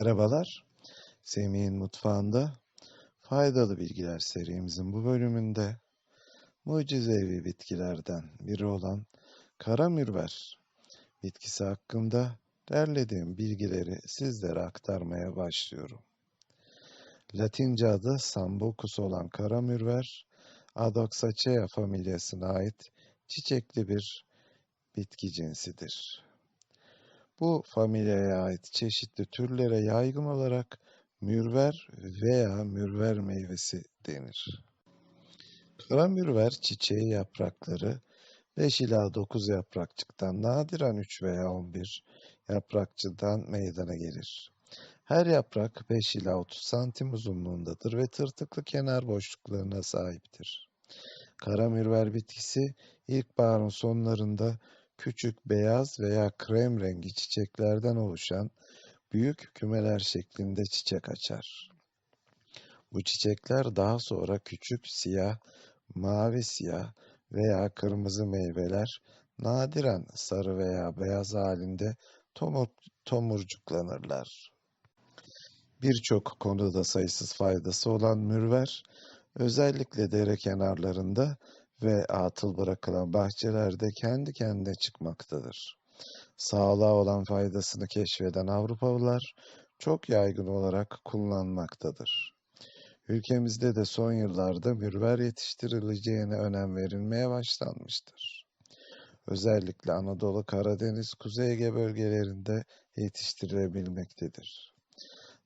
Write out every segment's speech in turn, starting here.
Merhabalar, Semih'in mutfağında faydalı bilgiler serimizin bu bölümünde mucizevi bitkilerden biri olan kara mürver bitkisi hakkında derlediğim bilgileri sizlere aktarmaya başlıyorum. Latince adı Sambucus olan kara mürver, Adoxacea familyasına ait çiçekli bir bitki cinsidir. Bu familyaya ait çeşitli türlere yaygın olarak mürver veya mürver meyvesi denir. Kara mürver çiçeği yaprakları 5 ila 9 yaprakçıktan nadiren 3 veya 11 yaprakçıdan meydana gelir. Her yaprak 5 ila 30 santim uzunluğundadır ve tırtıklı kenar boşluklarına sahiptir. Kara mürver bitkisi ilkbaharın sonlarında küçük beyaz veya krem rengi çiçeklerden oluşan büyük kümeler şeklinde çiçek açar. Bu çiçekler daha sonra küçük siyah, mavi siyah veya kırmızı meyveler, nadiren sarı veya beyaz halinde tomur, tomurcuklanırlar. Birçok konuda sayısız faydası olan mürver, özellikle dere kenarlarında ve atıl bırakılan bahçelerde kendi kendine çıkmaktadır. Sağlığa olan faydasını keşfeden Avrupalılar çok yaygın olarak kullanmaktadır. Ülkemizde de son yıllarda mürver yetiştirileceğine önem verilmeye başlanmıştır. Özellikle Anadolu, Karadeniz, Kuzey Ege bölgelerinde yetiştirilebilmektedir.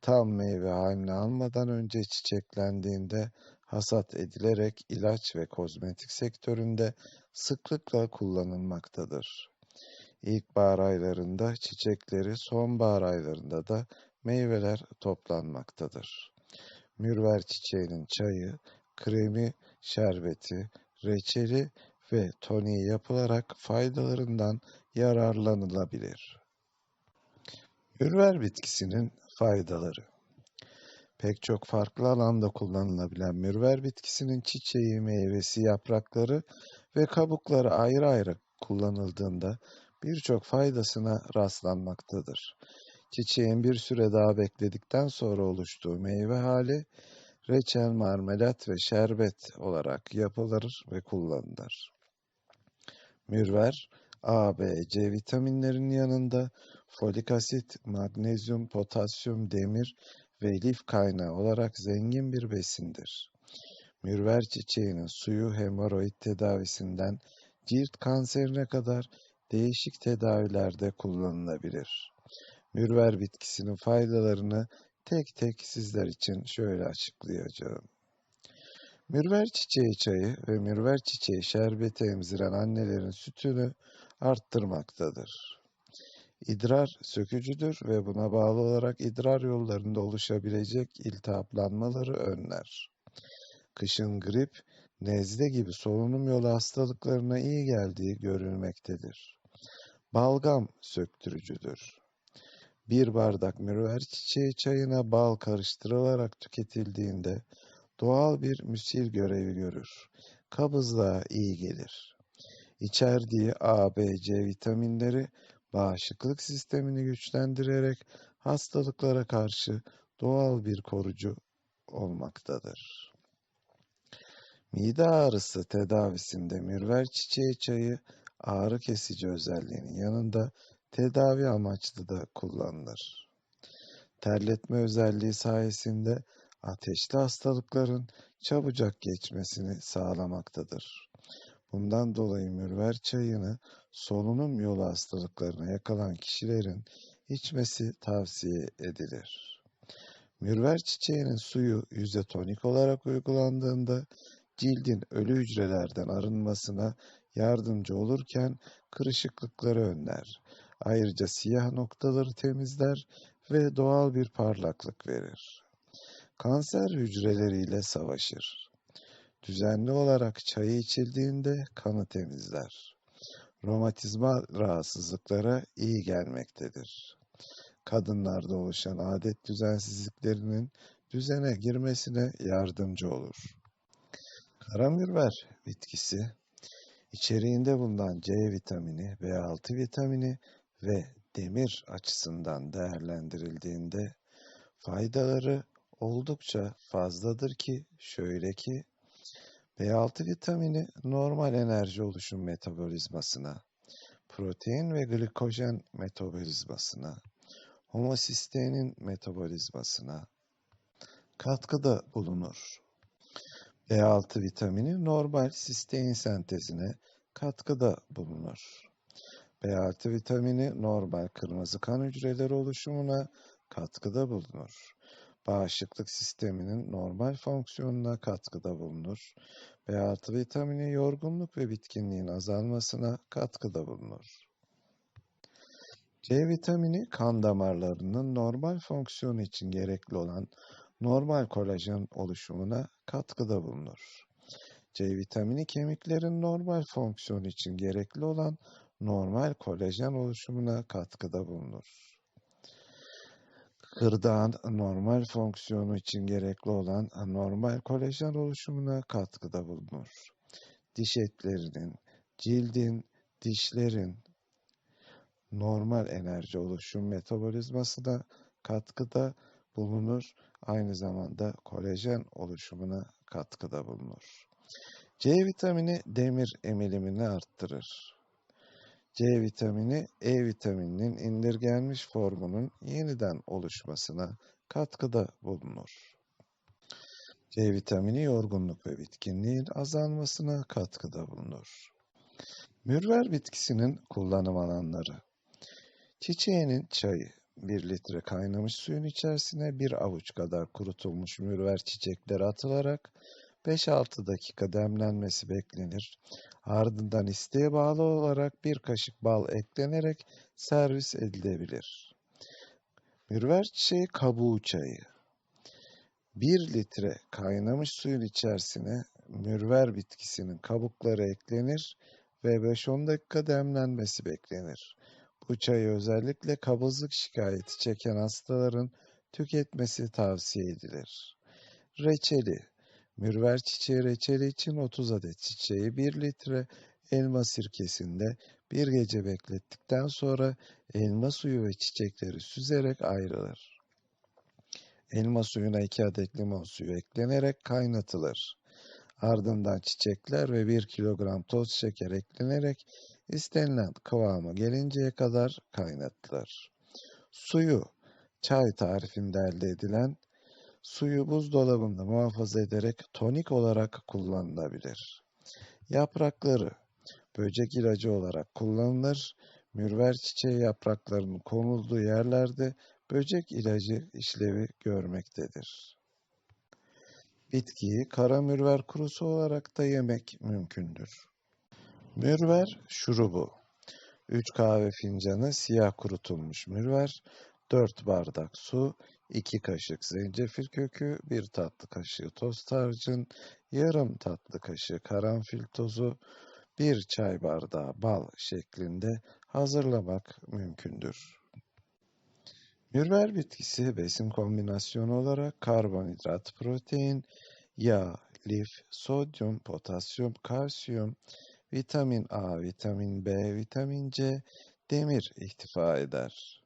Tam meyve haline almadan önce çiçeklendiğinde hasat edilerek ilaç ve kozmetik sektöründe sıklıkla kullanılmaktadır. İlkbahar aylarında çiçekleri, sonbahar aylarında da meyveler toplanmaktadır. Mürver çiçeğinin çayı, kremi, şerbeti, reçeli ve toniği yapılarak faydalarından yararlanılabilir. Mürver bitkisinin faydaları Pek çok farklı alanda kullanılabilen mürver bitkisinin çiçeği, meyvesi, yaprakları ve kabukları ayrı ayrı kullanıldığında birçok faydasına rastlanmaktadır. Çiçeğin bir süre daha bekledikten sonra oluştuğu meyve hali reçel, marmelat ve şerbet olarak yapılır ve kullanılır. Mürver, A, B, C vitaminlerinin yanında folik asit, magnezyum, potasyum, demir ve lif kaynağı olarak zengin bir besindir. Mürver çiçeğinin suyu hemoroid tedavisinden cilt kanserine kadar değişik tedavilerde kullanılabilir. Mürver bitkisinin faydalarını tek tek sizler için şöyle açıklayacağım. Mürver çiçeği çayı ve mürver çiçeği şerbeti emziren annelerin sütünü arttırmaktadır. İdrar sökücüdür ve buna bağlı olarak idrar yollarında oluşabilecek iltihaplanmaları önler. Kışın grip, nezle gibi solunum yolu hastalıklarına iyi geldiği görülmektedir. Balgam söktürücüdür. Bir bardak mürver çiçeği çayına bal karıştırılarak tüketildiğinde doğal bir müsil görevi görür. Kabızlığa iyi gelir. İçerdiği A, B, C vitaminleri bağışıklık sistemini güçlendirerek hastalıklara karşı doğal bir korucu olmaktadır. Mide ağrısı tedavisinde mürver çiçeği çayı ağrı kesici özelliğinin yanında tedavi amaçlı da kullanılır. Terletme özelliği sayesinde ateşli hastalıkların çabucak geçmesini sağlamaktadır. Bundan dolayı mürver çayını solunum yolu hastalıklarına yakalan kişilerin içmesi tavsiye edilir. Mürver çiçeğinin suyu yüze tonik olarak uygulandığında cildin ölü hücrelerden arınmasına yardımcı olurken kırışıklıkları önler. Ayrıca siyah noktaları temizler ve doğal bir parlaklık verir. Kanser hücreleriyle savaşır. Düzenli olarak çayı içildiğinde kanı temizler. Romatizma rahatsızlıklara iyi gelmektedir. Kadınlarda oluşan adet düzensizliklerinin düzene girmesine yardımcı olur. Karamürver bitkisi içeriğinde bulunan C vitamini, B6 vitamini ve demir açısından değerlendirildiğinde faydaları oldukça fazladır ki şöyle ki B6 vitamini normal enerji oluşum metabolizmasına, protein ve glikojen metabolizmasına, homosisteinin metabolizmasına katkıda bulunur. B6 vitamini normal sistein sentezine katkıda bulunur. B6 vitamini normal kırmızı kan hücreleri oluşumuna katkıda bulunur. Bağışıklık sisteminin normal fonksiyonuna katkıda bulunur. B6 vitamini yorgunluk ve bitkinliğin azalmasına katkıda bulunur. C vitamini kan damarlarının normal fonksiyonu için gerekli olan normal kolajen oluşumuna katkıda bulunur. C vitamini kemiklerin normal fonksiyonu için gerekli olan normal kolajen oluşumuna katkıda bulunur. Gırdağın normal fonksiyonu için gerekli olan normal kolajen oluşumuna katkıda bulunur. Diş etlerinin, cildin, dişlerin normal enerji oluşum metabolizmasına katkıda bulunur. Aynı zamanda kolajen oluşumuna katkıda bulunur. C vitamini demir emilimini arttırır. C vitamini E vitamininin indirgenmiş formunun yeniden oluşmasına katkıda bulunur. C vitamini yorgunluk ve bitkinliğin azalmasına katkıda bulunur. Mürver bitkisinin kullanım alanları. Çiçeğinin çayı 1 litre kaynamış suyun içerisine bir avuç kadar kurutulmuş mürver çiçekleri atılarak 5-6 dakika demlenmesi beklenir. Ardından isteğe bağlı olarak bir kaşık bal eklenerek servis edilebilir. Mürver çiçeği kabuğu çayı 1 litre kaynamış suyun içerisine mürver bitkisinin kabukları eklenir ve 5-10 dakika demlenmesi beklenir. Bu çayı özellikle kabızlık şikayeti çeken hastaların tüketmesi tavsiye edilir. Reçeli Mürver çiçeği reçeli için 30 adet çiçeği 1 litre elma sirkesinde bir gece beklettikten sonra elma suyu ve çiçekleri süzerek ayrılır. Elma suyuna 2 adet limon suyu eklenerek kaynatılır. Ardından çiçekler ve 1 kilogram toz şeker eklenerek istenilen kıvama gelinceye kadar kaynatılır. Suyu çay tarifinde elde edilen suyu buzdolabında muhafaza ederek tonik olarak kullanılabilir. Yaprakları böcek ilacı olarak kullanılır. Mürver çiçeği yapraklarının konulduğu yerlerde böcek ilacı işlevi görmektedir. Bitkiyi kara mürver kurusu olarak da yemek mümkündür. Mürver şurubu 3 kahve fincanı siyah kurutulmuş mürver, 4 bardak su, 2 kaşık zencefil kökü, 1 tatlı kaşığı toz tarçın, yarım tatlı kaşığı karanfil tozu, 1 çay bardağı bal şeklinde hazırlamak mümkündür. Mürver bitkisi besin kombinasyonu olarak karbonhidrat, protein, yağ, lif, sodyum, potasyum, kalsiyum, vitamin A, vitamin B, vitamin C, demir ihtiva eder.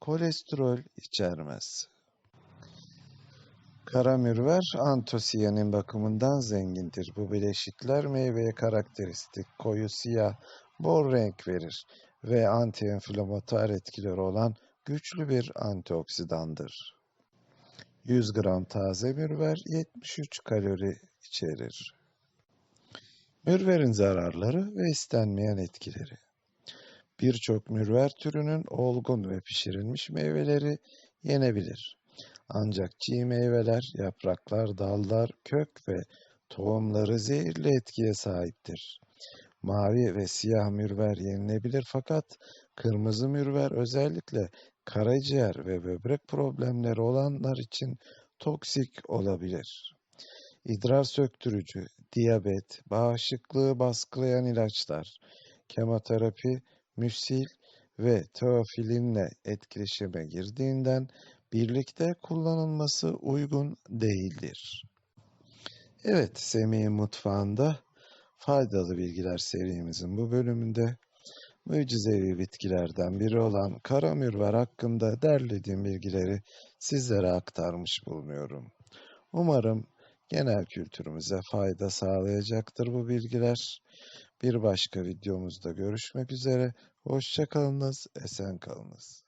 Kolesterol içermez. Karamürver antosiyanin bakımından zengindir. Bu bileşikler meyveye karakteristik koyu siyah, bol renk verir ve antiinflamatuar etkileri olan güçlü bir antioksidandır. 100 gram taze mürver 73 kalori içerir. Mürverin zararları ve istenmeyen etkileri. Birçok mürver türünün olgun ve pişirilmiş meyveleri yenebilir. Ancak çiğ meyveler, yapraklar, dallar, kök ve tohumları zehirli etkiye sahiptir. Mavi ve siyah mürver yenilebilir fakat kırmızı mürver özellikle karaciğer ve böbrek problemleri olanlar için toksik olabilir. İdrar söktürücü, diyabet, bağışıklığı baskılayan ilaçlar, kemoterapi, müsil ve teofilinle etkileşime girdiğinden birlikte kullanılması uygun değildir. Evet, Semih'in mutfağında faydalı bilgiler serimizin bu bölümünde mucizevi bitkilerden biri olan kara mürver hakkında derlediğim bilgileri sizlere aktarmış bulunuyorum. Umarım genel kültürümüze fayda sağlayacaktır bu bilgiler. Bir başka videomuzda görüşmek üzere. Hoşça kalınız, esen kalınız.